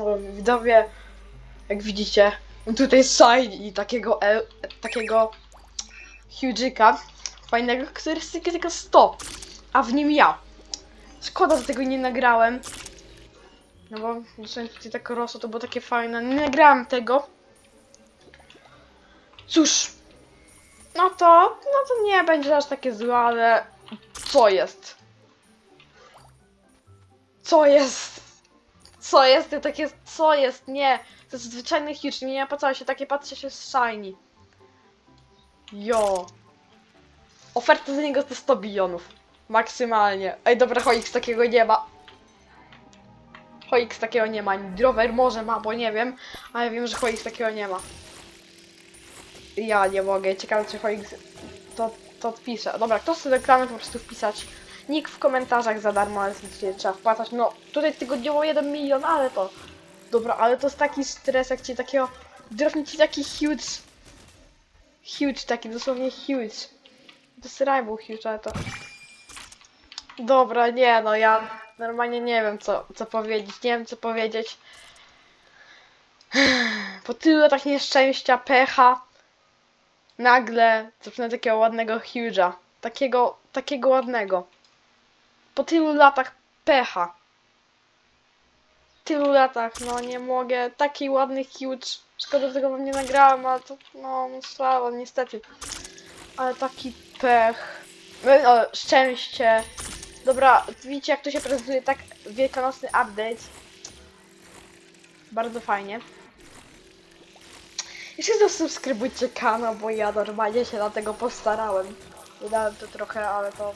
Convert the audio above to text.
O, Widzowie, jak widzicie, tutaj shiny i takiego, e, takiego huge'ika fajnego, który jest tylko- tylko 100, a w nim ja. Szkoda, że tego nie nagrałem. No bo dosłownie tutaj tak rosło, to było takie fajne. Nie nagrałem tego. Cóż. No to, no to nie będzie aż takie złe, ale co jest? Co jest? Co jest? To takie, co jest? Nie. To jest zwyczajny huge, nie opłacało się takie patrzcie się z shiny. Jo. Oferta za niego to 100 bilionów. Maksymalnie. Ej, dobra, Hoix takiego nie ma. Hoix takiego nie ma. Drover może ma, bo nie wiem, ale wiem, że Hoix takiego nie ma. Ja nie mogę. Ciekawe, czy Hoix to, to odpisze. Dobra, kto chce reklamy po prostu wpisać? Nick w komentarzach za darmo, ale nie trzeba wpłacać. No, tutaj tygodniowo 1 milion, ale to... Dobra, ale to jest taki stres, jak ci takiego... Drobnie ci taki huge... Huge, taki dosłownie huge. Jest rival huge, ale to... Dobra, nie no, ja normalnie nie wiem co, co powiedzieć, nie wiem co powiedzieć. Po tylu latach nieszczęścia, pecha, nagle zaczyna takiego ładnego huge'a. Takiego, takiego ładnego. Po tylu latach pecha. Tylu latach, no nie mogę. Taki ładny huge. Szkoda, że tego wam nie nagrałem, ale to, no, no słabo, niestety. Ale taki pech. E, O, szczęście. Dobra, widzicie jak to się prezentuje, tak wielkanocny update. Bardzo fajnie. Jeszcze zasubskrybujcie kanał, bo ja normalnie się na tego postarałem. Wydałem to trochę, ale to